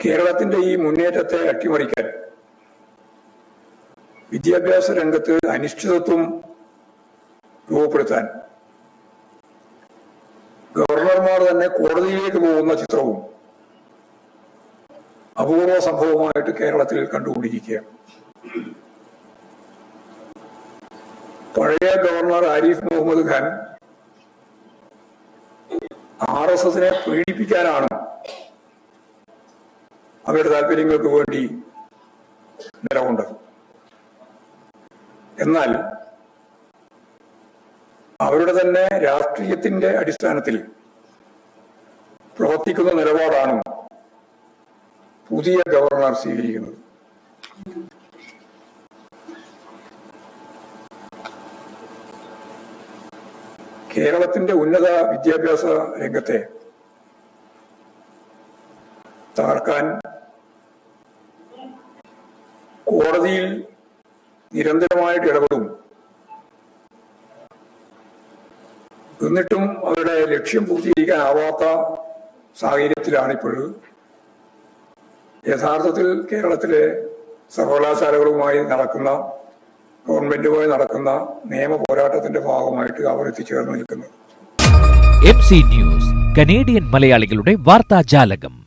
കേരളത്തിന്റെ ഈ മുന്നേറ്റത്തെ അട്ടിമറിക്കാൻ വിദ്യാഭ്യാസ രംഗത്ത് അനിശ്ചിതത്വം രൂപപ്പെടുത്താൻ ഗവർണർമാർ തന്നെ കോടതിയിലേക്ക് പോകുന്ന ചിത്രവും അപൂർവ സംഭവമായിട്ട് കേരളത്തിൽ കണ്ടുകൊണ്ടിരിക്കുകയാണ്. പഴയ governor Arif Muhammad Khan R S എസിനെ പീഡിപ്പിക്കാനാണ് അവരുടെ താല്പര്യങ്ങൾക്ക് വേണ്ടി നിലകൊണ്ടത്. എന്നാൽ അവരുടെ തന്നെ രാഷ്ട്രീയത്തിന്റെ അടിസ്ഥാനത്തിൽ പ്രവർത്തിക്കുന്ന നിലപാടാണ് പുതിയ ഗവർണർ സ്വീകരിക്കുന്നത്. കേരളത്തിന്റെ ഉന്നത വിദ്യാഭ്യാസ രംഗത്തെ തകർക്കാൻ കോടതിയിൽ നിരന്തരമായിട്ട് ഇടപെടും. എന്നിട്ടും അവരുടെ ലക്ഷ്യം പൂർത്തീകരിക്കാനാവാത്ത സാഹചര്യത്തിലാണ് ഇപ്പോഴും യഥാർത്ഥത്തിൽ കേരളത്തിലെ സർവകലാശാലകളുമായി നടക്കുന്ന ഗവൺമെന്റുമായി നടക്കുന്ന നിയമ പോരാട്ടത്തിന്റെ ഭാഗമായിട്ട് അവർ എത്തിച്ചേർന്ന് നിൽക്കുന്നത് എം സി ന്യൂസ് കനേഡിയൻ മലയാളികളുടെ വാർത്താജാലകം.